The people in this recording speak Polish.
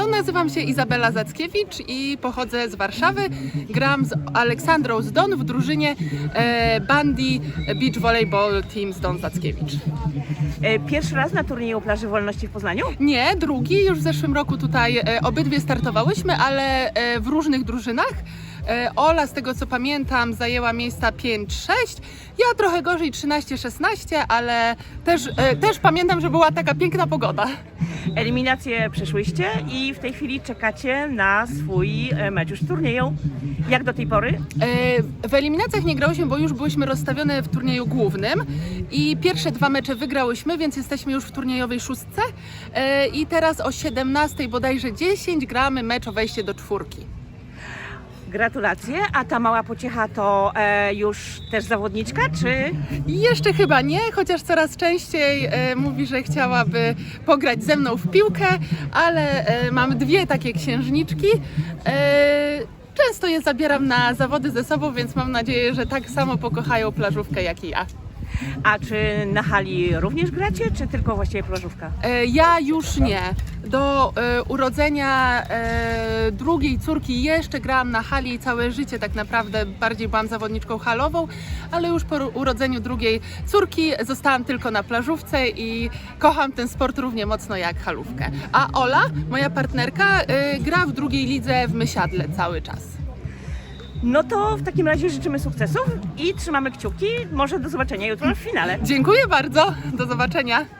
To nazywam się Izabela Zackiewicz i pochodzę z Warszawy. Gram z Aleksandrą z Don w drużynie e, Bandy Beach Volleyball Team z Don Zackiewicz. E, Pierwszy raz na turnieju plaży wolności w Poznaniu? Nie, drugi, już w zeszłym roku tutaj e, obydwie startowałyśmy, ale e, w różnych drużynach. E, Ola, z tego co pamiętam, zajęła miejsca 5-6. Ja trochę gorzej 13-16, ale też, e, też pamiętam, że była taka piękna pogoda. Eliminację przeszłyście i w tej chwili czekacie na swój e, mecz już w turnieju. Jak do tej pory? W eliminacjach nie grałyśmy, bo już byłyśmy rozstawione w turnieju głównym i pierwsze dwa mecze wygrałyśmy, więc jesteśmy już w turniejowej szóstce i teraz o 17 bodajże 10 gramy mecz o wejście do czwórki. Gratulacje. A ta mała pociecha to e, już też zawodniczka, czy Jeszcze chyba nie, chociaż coraz częściej e, mówi, że chciałaby pograć ze mną w piłkę, ale e, mam dwie takie księżniczki. E, często je zabieram na zawody ze sobą, więc mam nadzieję, że tak samo pokochają plażówkę jak i ja. a czy na hali również gracie, czy tylko właściwie plażówka? E, Ja już nie. Do e, urodzenia e, drugiej córki jeszcze grałam na hali i całe życie tak naprawdę bardziej byłam zawodniczką halową, ale już po urodzeniu drugiej córki zostałam tylko na plażówce i kocham ten sport równie mocno jak halówkę. A Ola, moja partnerka, e, gra w drugiej lidze w Mysiadle cały czas. No to w takim razie życzymy sukcesów i trzymamy kciuki. Może do zobaczenia jutro w finale. Dziękuję bardzo, do zobaczenia.